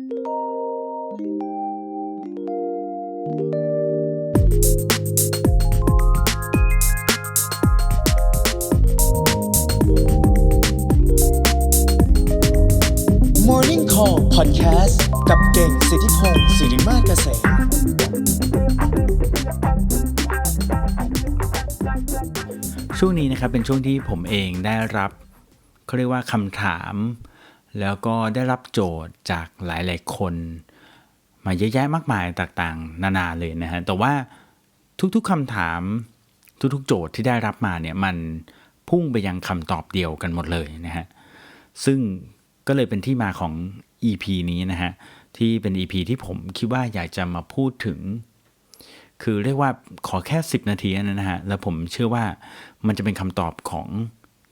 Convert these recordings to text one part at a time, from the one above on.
Morning Call Podcast กับเก่งสิทธิพงศ์สิริมาเกษมช่วงนี้นะครับเป็นช่วงที่ผมเองได้รับเขาเรียกว่าคำถาม แล้วก็ได้รับโจทย์จากหลายๆคน มาเยอะแยะมากมายต่างๆ นานาเลยนะฮะแต่ว่าทุกๆคำถามทุกๆ โจทย์ที่ได้รับมาเนี่ยมันพุ่งไปยังคำตอบเดียวกันหมดเลยนะฮะซึ่งก็เลยเป็นที่มาของ EP นี้นะฮะที่เป็น EP ที่ผมคิดว่าอยากจะมาพูดถึง คือเรียกว่าขอแค่ 10 นาทีนั้นนะฮะแล้วผมเชื่อว่ามันจะเป็นคำตอบของ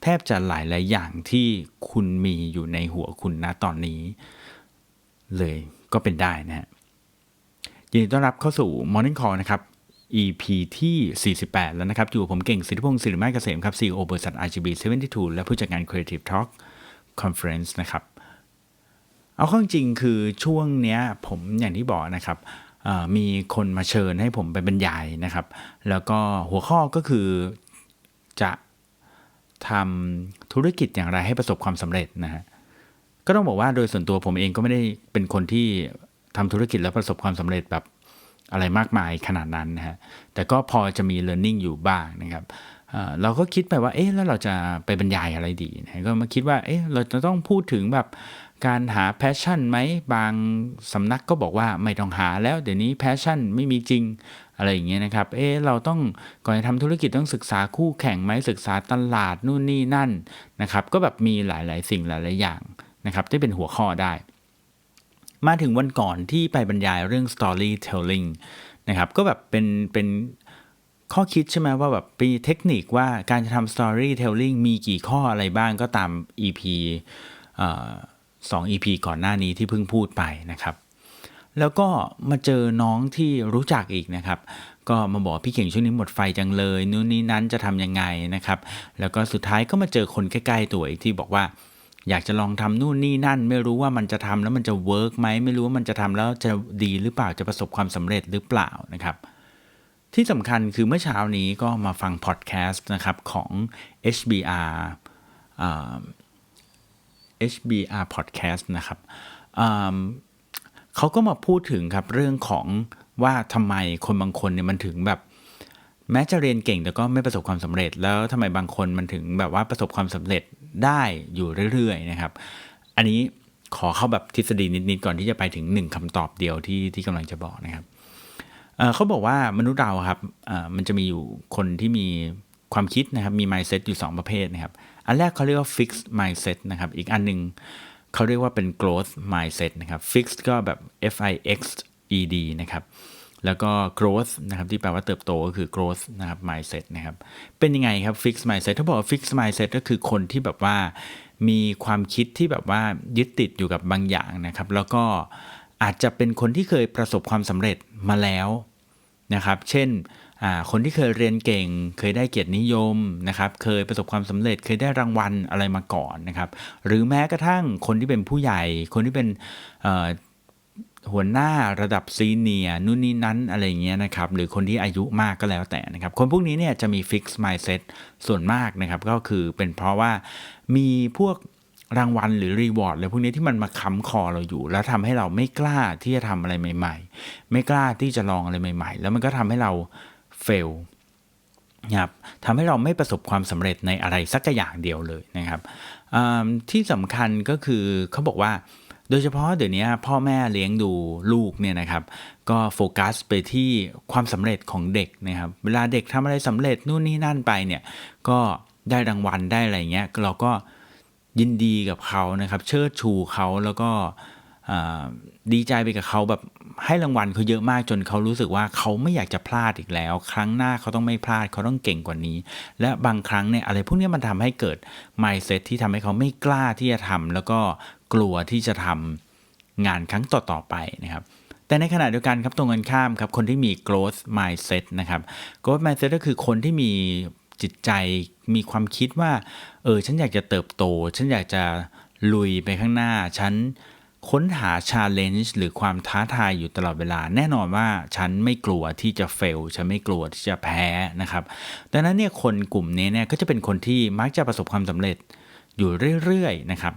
แทบจะหลายหลายอย่างที่คุณมีอยู่ในหัวคุณนะตอนนี้ เลยก็เป็นได้นะฮะยินดีต้อนรับเข้าสู่ Morning Call นะครับ EP ที่ 48 แล้วนะครับ อยู่ผมเก่งสิทธิพงศ์สิริมาเกษมครับ CEO บริษัท RGB 72 และผู้จัดการ Creative Talk Conference นะครับ เอาข้าจริงคือช่วงเนี้ยผมอย่างที่บอกนะครับมีคนมาเชิญให้ผมไปบรรยายนะครับ แล้วก็หัวข้อก็คือจะ ทำธุรกิจอย่างไรให้ประสบความสำเร็จนะฮะก็ต้องบอกว่าโดยส่วนตัวผมเองก็ไม่ได้เป็นคนที่ทำธุรกิจแล้วประสบความสำเร็จแบบอะไรมากมายขนาดนั้นนะฮะแต่ก็พอจะมี learning อยู่บ้างนะครับเเราก็คิดไปว่าเอ๊ะแล้วเราจะไปบรรยายอะไรดีนะก็มาคิดว่าเอ๊ะเราจะต้องพูดถึงแบบ การหา passion ไหมบางสำนักก็บอกว่าไม่ต้องหาแล้วเดี๋ยวนี้ passion ไม่มีจริงอะไรอย่างเงี้ยนะครับ เอ๊เราต้องก่อนจะทำธุรกิจต้องศึกษาคู่แข่งไหมศึกษาตลาดนู่นนี่นั่นนะครับ ก็แบบมีหลาย ๆ สิ่งหลาย ๆ อย่างนะครับที่เป็นหัวข้อได้ มาถึงวันก่อนที่ไปบรรยายเรื่อง storytelling นะครับก็แบบเป็นเป็นข้อคิดใช่ไหมว่าแบบปีเทคนิคว่าการจะทำ storytelling มีกี่ข้ออะไรบ้างก็ตาม EP เอ่อ สอง EP ก่อนหน้านี้ที่เพิ่งพูดไปนะครับ แล้วก็มาเจอน้องที่รู้จักอีกนะครับ ก็มาบอกพี่เก่งช่วงนี้หมดไฟจังเลยนู่นนี่นั้นจะทำยังไงนะครับ แล้วก็สุดท้ายก็มาเจอคนใกล้ๆตัวอีกที่บอกว่าอยากจะลองทำนู่นนี่นั่น ไม่รู้ว่ามันจะทำแล้วมันจะเวิร์กไหมไม่รู้ว่ามันจะทำแล้วจะดีหรือเปล่าจะประสบความสำเร็จหรือเปล่านะครับ ที่สำคัญคือเมื่อเช้านี้ก็มาฟังพอดแคสต์นะครับของ HBR HBR Podcast นะครับเขาก็มาพูดถึงครับเรื่องของว่าทำไมคนบางคนเนี่ยมันถึงแบบแม้จะเรียนเก่งแต่ก็ไม่ประสบความสำเร็จ แล้วทำไมบางคนมันถึงแบบว่าประสบความสำเร็จได้อยู่เรื่อยๆนะครับ อันนี้ขอเข้าแบบทฤษฎีนิดๆก่อนที่จะไปถึงหนึ่งคำตอบเดียวที่ที่กำลังจะบอกนะครับเเขาบอกว่ามนุษย์เราครับมันจะมีอยู่คนที่มีความคิดนะครับมี mindset อยู่ 2 ประเภทนะครับ อันแรกเขาเรียกว่า fixed mindset นะครับอีกอันหนึ่งเขาเรียกว่าเป็น growth mindset นะครับ fixed ก็แบบ f i x e d นะครับแล้วก็ growth นะครับที่แปลว่าเติบโตก็คือ growth นะครับ mindset นะครับเป็นยังไงครับ fixed mindset ถ้าบอกว่า fixed mindset ก็คือคนที่แบบว่ามีความคิดที่แบบว่ายึดติดอยู่กับบางอย่างนะครับ แล้วก็อาจจะเป็นคนที่เคยประสบความสำเร็จมาแล้วนะครับ เช่น คนที่เคยเรียนเก่ง เคยได้เกียรตินิยมนะครับเคยประสบความสำเร็จเคยได้รางวัลอะไรมาก่อนนะครับหรือแม้กระทั่งคนที่เป็นผู้ใหญ่ คนที่เป็นหัวหน้าระดับซีเนียนู่นนี่นั้นอะไรเงี้ยนะครับหรือคนที่อายุมากก็แล้วแต่นะครับคนพวกนี้เนี่ยจะมี fixed mindset ส่วนมากนะครับก็คือเป็นเพราะว่ามีพวกรางวัลหรือรีวอร์ดอะไรพวกนี้ที่มันมาค้ำคอเราอยู่ แล้วทำให้เราไม่กล้าที่จะทำอะไรใหม่ ๆ ไม่กล้าที่จะลองอะไรใหม่ ๆ แล้วมันก็ทำให้เรา เฟลนะครับทำให้เราไม่ประสบความสำเร็จในอะไรสักอย่างเดียวเลยนะครับที่สำคัญก็คือเขาบอกว่า โดยเฉพาะเดี๋ยวนี้พ่อแม่เลี้ยงดูลูกเนี่ยนะครับ ก็โฟกัสไปที่ความสำเร็จของเด็กนะครับเวลาเด็กทำอะไรสำเร็จนู่นนี่นั่นไปเนี่ยก็ได้รางวัลได้อะไรเงี้ยเราก็ยินดีกับเขานะครับ เชิดชูเขาแล้วก็ ดีใจไปกับเขาแบบให้รางวัลเขาเยอะมากจนเขารู้สึกว่าเขาไม่อยากจะพลาดอีกแล้ว ครั้งหน้าเขาต้องไม่พลาดเขาต้องเก่งกว่านี้ และบางครั้งเนี่ยอะไรพวกนี้มันทำให้เกิด mindset ที่ทำให้เขาไม่กล้าที่จะทำแล้วก็กลัวที่จะทำงานครั้งต่อๆไปนะครับแต่ในขณะเดียวกันครับตรงกันข้ามครับคนที่มี growth mindset นะครับ growth mindset ก็คือคนที่มีจิตใจมีความคิดว่าเออฉันอยากจะเติบโต ฉันอยากจะลุยไปข้างหน้า ฉัน ค้นหา challenge หรือความท้าทายอยู่ตลอดเวลา แน่นอนว่าฉันไม่กลัวที่จะ fail ฉันไม่กลัวที่จะแพ้นะครับ ดังนั้นเนี่ยคนกลุ่มนี้เนี่ยก็จะเป็นคนที่มักจะประสบความสำเร็จอยู่เรื่อยๆนะครับ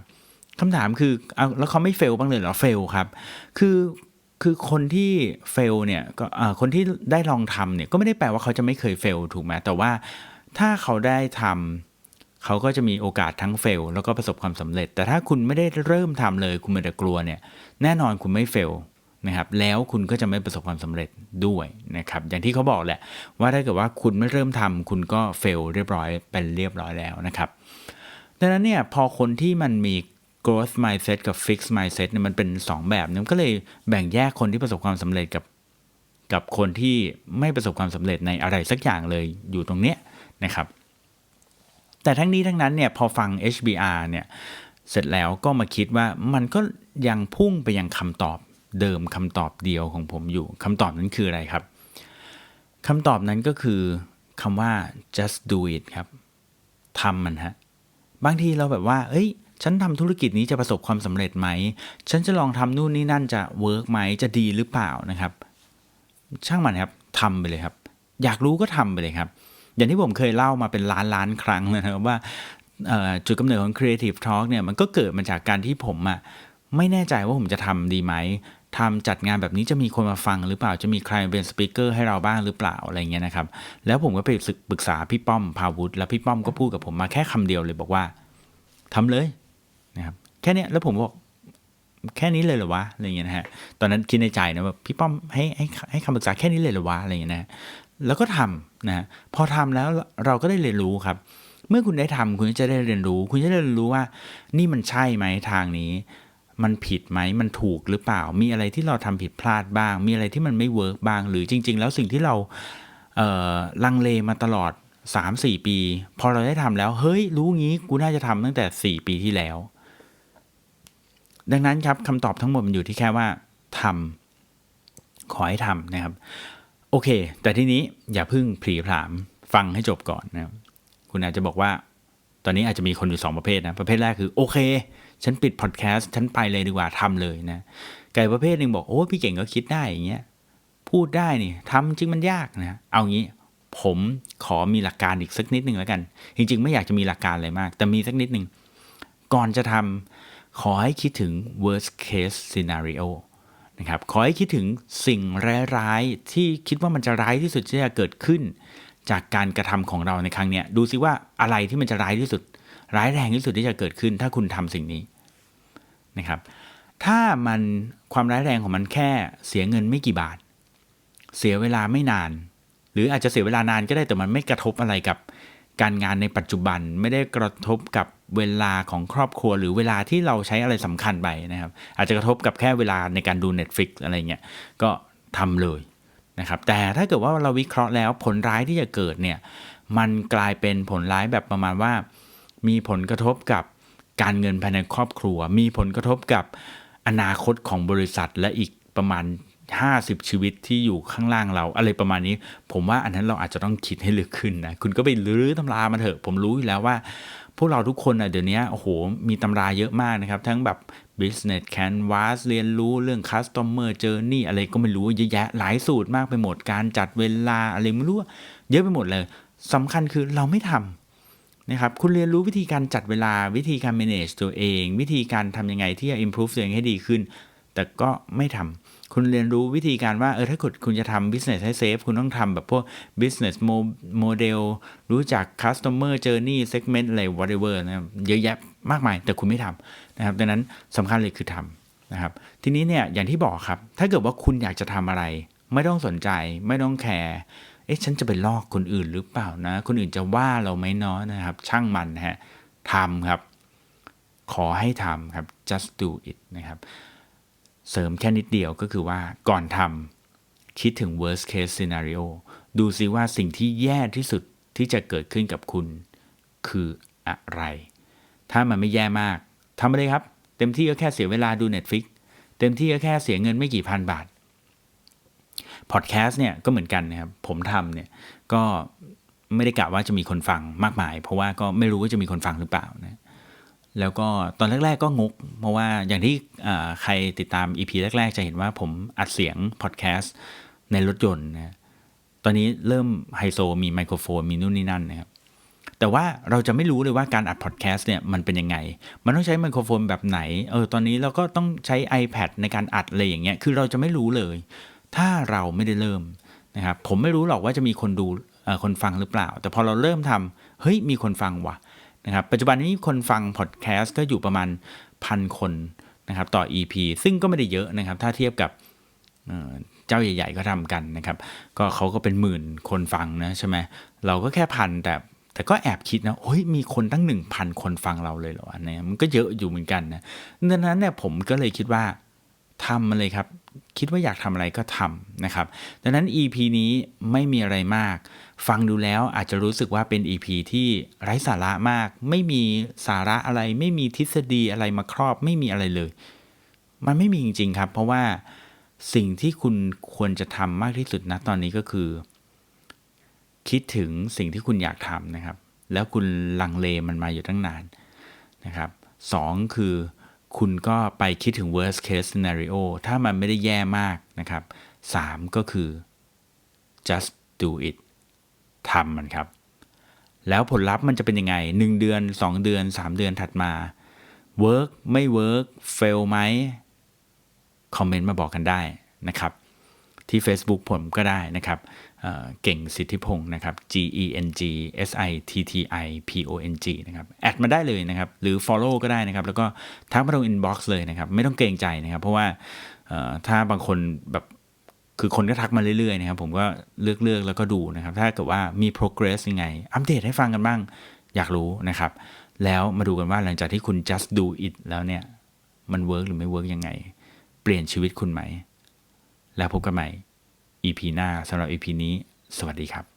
คำถามคือเอาแล้วเขาไม่ fail บ้างเลยเหรอ fail ครับ คือคือคนที่ fail เนี่ยก็คนที่ได้ลองทำเนี่ยก็ไม่ได้แปลว่าเขาจะไม่เคย fail ถูกไหมแต่ว่าถ้าเขาได้ทำ เขาก็จะมีโอกาสทั้งเฟลแล้วก็ประสบความสำเร็จ แต่ถ้าคุณไม่ได้เริ่มทำเลยคุณมีแต่กลัวเนี่ยแน่นอนคุณไม่เฟลนะครับแล้วคุณก็จะไม่ประสบความสำเร็จด้วยนะครับอย่างที่เขาบอกแหละว่าถ้าเกิดว่าคุณไม่เริ่มทำคุณก็เฟลเรียบร้อยเป็นเรียบร้อยแล้วนะครับดังนั้นเนี่ยพอคนที่มันมี growth mindset กับ fixed mindset เนี่ยมันเป็น 2 แบบเนี่ยมันก็เลยแบ่งแยกคนที่ประสบความสำเร็จกับกับคนที่ไม่ประสบความสำเร็จในอะไรสักอย่างเลยอยู่ตรงเนี้ยนะครับ แต่ทั้งนี้ทั้งนั้นเนี่ยพอฟัง HBR เนี่ยเสร็จแล้วก็มาคิดว่ามันก็ยังพุ่งไปยังคำตอบเดิมคำตอบเดียวของผมอยู่คำตอบนั้นคืออะไรครับคำตอบนั้นก็คือคำว่า just do it ครับทำมันฮะบางทีเราแบบว่า เอ้ย ฉันทำธุรกิจนี้จะประสบความสำเร็จไหม ฉันจะลองทำนู่นนี่นั่นจะเวิร์กไหม จะดีหรือเปล่านะครับ ช่างมันครับทำไปเลยครับ อยากรู้ก็ทำไปเลยครับ อย่างที่ผมเคยเล่ามาเป็นล้านล้านครั้งนะครับว่าจุดกำเนิดของ Creative Talk เนี่ยมันก็เกิดมาจากการที่ผมอะไม่แน่ใจว่าผมจะทำดีไหมทำจัดงานแบบนี้จะมีคนมาฟังหรือเปล่าจะมีใครเป็นสปิเกอร์ให้เราบ้างหรือเปล่าอะไรเงี้ยนะครับ แล้วผมก็ไปปรึกษาพี่ป้อมพาวุฒิแล้วพี่ป้อมก็พูดกับผมมาแค่คำเดียวเลยบอกว่าทำเลยนะครับแค่นี้แล้วผมบอกแค่นี้เลยเหรอวะอะไรเงี้ยนะฮะตอนนั้นคิดในใจนะว่าพี่ป้อมให้ให้ให้คำปรึกษาแค่นี้เลยเหรอวะอะไรเงี้ยนะ แล้วก็ทำนะพอทำแล้วเราก็ได้เรียนรู้ครับ เมื่อคุณได้ทำคุณจะได้เรียนรู้ คุณจะได้เรียนรู้ว่า นี่มันใช่ไหมทางนี้ มันผิดไหมมันถูกหรือเปล่า มีอะไรที่เราทำผิดพลาดบ้าง มีอะไรที่มันไม่เวิร์กบ้าง หรือจริง ๆ แล้วสิ่งที่เราเลังเลมาตลอด 3-4 ปี พอเราได้ทำแล้ว เฮ้ย รู้งี้กูน่าจะทำตั้งแต่ 4 ปีที่แล้ว ดังนั้นครับคำตอบทั้งหมดมันอยู่ที่แค่ว่าทำขอให้ทำนะครับ โอเค แต่ทีนี้อย่าเพึ่งผลีผลามฟังให้จบก่อนนะครับคุณอาจจะบอกว่า ตอนนี้อาจจะมีคนอยู่ 2 ประเภทนะประเภทแรกคือโอเค ฉันปิดพอดแคสต์ฉันไปเลยดีกว่าทำเลยนะไก่ประเภทหนึ่งบอกโอ้พี่เก่งก็คิดได้อย่างเงี้ยพูดได้นี่ทำจริงมันยากนะเอางี้ผมขอมีหลักการอีกสักนิดหนึ่งแล้วกัน จริง ๆ ไม่อยากจะมีหลักการอะไรมาก แต่มีสักนิดหนึ่งก่อนจะทำขอให้คิดถึง worst case scenario นะครับขอให้คิดถึงสิ่งร้ายๆที่คิดว่ามันจะร้ายที่สุดที่จะเกิดขึ้น จากการกระทำของเราในครั้งเนี้ยดูซิว่าอะไรที่มันจะร้ายที่สุด ร้ายแรงที่สุดที่จะเกิดขึ้น ถ้าคุณทำสิ่งนี้นะครับ ถ้ามันความร้ายแรงของมันแค่เสียเงินไม่กี่บาท เสียเวลาไม่นาน หรืออาจจะเสียเวลานานก็ได้แต่มันไม่กระทบอะไรกับ การงานในปัจจุบันไม่ได้กระทบกับเวลาของครอบครัวหรือเวลาที่เราใช้อะไรสำคัญไปนะครับ อาจจะกระทบกับแค่เวลาในการดู Netflix อะไรเงี้ยก็ทำเลยนะครับแต่ถ้าเกิดว่าเราวิเคราะห์แล้วผลร้ายที่จะเกิดเนี่ยมันกลายเป็นผลร้ายแบบประมาณว่า มีผลกระทบกับการเงินภายในครอบครัว มีผลกระทบกับอนาคตของบริษัทและอีกประมาณ 50 ชีวิตที่อยู่ข้างล่างเราอะไรประมาณนี้ ผมว่าอันนั้นเราอาจจะต้องคิดให้ลึกขึ้นนะคุณก็ไปรื้อตำรามาเถอะ ผมรู้อยู่แล้วว่า พวกเราทุกคนอะเดี๋ยวนี้โอ้โหมีตำราเยอะมากนะครับ ทั้งแบบ business canvas เรียนรู้เรื่อง customer journey อะไรก็ไม่รู้เยอะแยะหลายสูตรมากไปหมดการจัดเวลาอะไรไม่รู้เยอะไปหมดเลยสำคัญคือเราไม่ทำนะครับคุณเรียนรู้วิธีการจัดเวลาวิธีการ manage ตัวเอง วิธีการทำยังไงที่จะ improve ตัวเองให้ดีขึ้น แต่ก็ไม่ทำ คุณเรียนรู้วิธีการว่าเออถ้าคุณคุณจะทำ business ให้เซฟคุณต้องทำแบบพวก business model รู้จัก customer journey segment อะไร whatever นะครับเยอะแยะมากมาย แต่คุณไม่ทำนะครับดังนั้นสำคัญเลยคือทำนะครับ ทีนี้เนี่ยอย่างที่บอกครับ ถ้าเกิดว่าคุณอยากจะทำอะไร ไม่ต้องสนใจ ไม่ต้องแคร์เอ๊ะฉันจะไปลอกคนอื่นหรือเปล่านะ คนอื่นจะว่าเราไหมเนาะนะครับ ช่างมันฮะทำครับ ขอให้ทำครับ just do it นะครับ เสริมแค่นิดเดียวก็คือว่าก่อนทำคิดถึง worst case scenario ดูซิว่าสิ่งที่แย่ที่สุดที่จะเกิดขึ้นกับคุณ คืออะไร ถ้ามันไม่แย่มากทำไปเลยครับ เต็มที่ก็แค่เสียเวลาดู Netflix เต็มที่ก็แค่เสียเงินไม่กี่พันบาทพอดแคสต์เนี่ยก็เหมือนกันนะครับ ผมทำเนี่ยก็ไม่ได้กะว่าจะมีคนฟังมากมาย เพราะว่าก็ไม่รู้ว่าจะมีคนฟังหรือเปล่านะ แล้วก็ตอนแรก ๆ ก็งก เพราะว่าอย่างที่ใครติดตาม EP แรก ๆ จะเห็นว่าผมอัดเสียงพอดแคสต์ในรถยนต์นะตอนนี้เริ่มไฮโซมีไมโครโฟนมีนู่นนี่นั่นนะครับแต่ว่าเราจะไม่รู้เลยว่าการอัดพอดแคสต์เนี่ยมันเป็นยังไง มันต้องใช้ไมโครโฟนแบบไหน เออ ตอนนี้เราก็ต้องใช้ iPad ในการอัดอะไรอย่างเงี้ย คือเราจะไม่รู้เลย ถ้าเราไม่ได้เริ่มนะครับ ผมไม่รู้หรอกว่าจะมีคนดูคนฟังหรือเปล่า แต่พอเราเริ่มทำเฮ้ย มีคนฟังว่ะ นะครับปัจจุบันนี้คนฟังพอดแคสต์ก็อยู่ประมาณพันคนนะครับต่อ EP ซึ่งก็ไม่ได้เยอะนะครับ ถ้าเทียบกับเจ้าใหญ่ ๆ ก็ทำกันนะครับ ก็เขาก็เป็นหมื่นคนฟังนะใช่ไหมเราก็แค่พันแต่แต่ก็แอบคิดนะโอ้ยมีคนตั้งหนึ่งพันคนฟังเราเลยเหรอเนี่ยมันก็เยอะอยู่เหมือนกันนะดังนั้นเนี่ยผมก็เลยคิดว่า ทำมาเลยครับ คิดว่าอยากทำอะไรก็ทำนะครับ ดังนั้น EP นี้ไม่มีอะไรมาก ฟังดูแล้วอาจจะรู้สึกว่าเป็น EP ที่ไร้สาระมาก ไม่มีสาระอะไร ไม่มีทฤษฎีอะไรมาครอบ ไม่มีอะไรเลย มันไม่มีจริง ๆ ครับ เพราะว่าสิ่งที่คุณควรจะทำมากที่สุดนะตอนนี้ก็คือ คิดถึงสิ่งที่คุณอยากทำนะครับ แล้วคุณลังเลมันมาอยู่ตั้งนานนะครับสองคือ คุณก็ไปคิดถึง worst case scenario ถ้ามันไม่ได้แย่มากนะครับสามก็คือ just do it ทำมันครับ แล้วผลลัพธ์มันจะเป็นยังไง 1 เดือน 2 เดือน 3 เดือนถัดมา work ไม่ work fail ไหมคอมเมนต์มาบอกกันได้นะครับ ที่ Facebook ผมก็ได้นะครับ เก่งสิทธิพงศ์นะครับ G E N G S I T T I P O N G นะครับ แอดมาได้เลยนะครับ หรือ Follow ก็ได้นะครับ แล้วก็ทักมาตรง Inbox เลยนะครับ ไม่ต้องเกรงใจนะครับ เพราะว่าถ้าบางคนแบบคือคนก็ทักมาเรื่อยๆนะครับ ผมก็เลือกเลือกแล้วก็ดูนะครับ ถ้าเกิดว่ามี progress ยังไง อัปเดตให้ฟังกันบ้าง อยากรู้นะครับ แล้วมาดูกันว่าหลังจากที่คุณ just do it แล้วเนี่ย มันเวิร์กหรือไม่เวิร์กยังไง เปลี่ยนชีวิตคุณไหม แล้วพบกันใหม่ EP หน้าสำหรับ EP นี้ สวัสดีครับ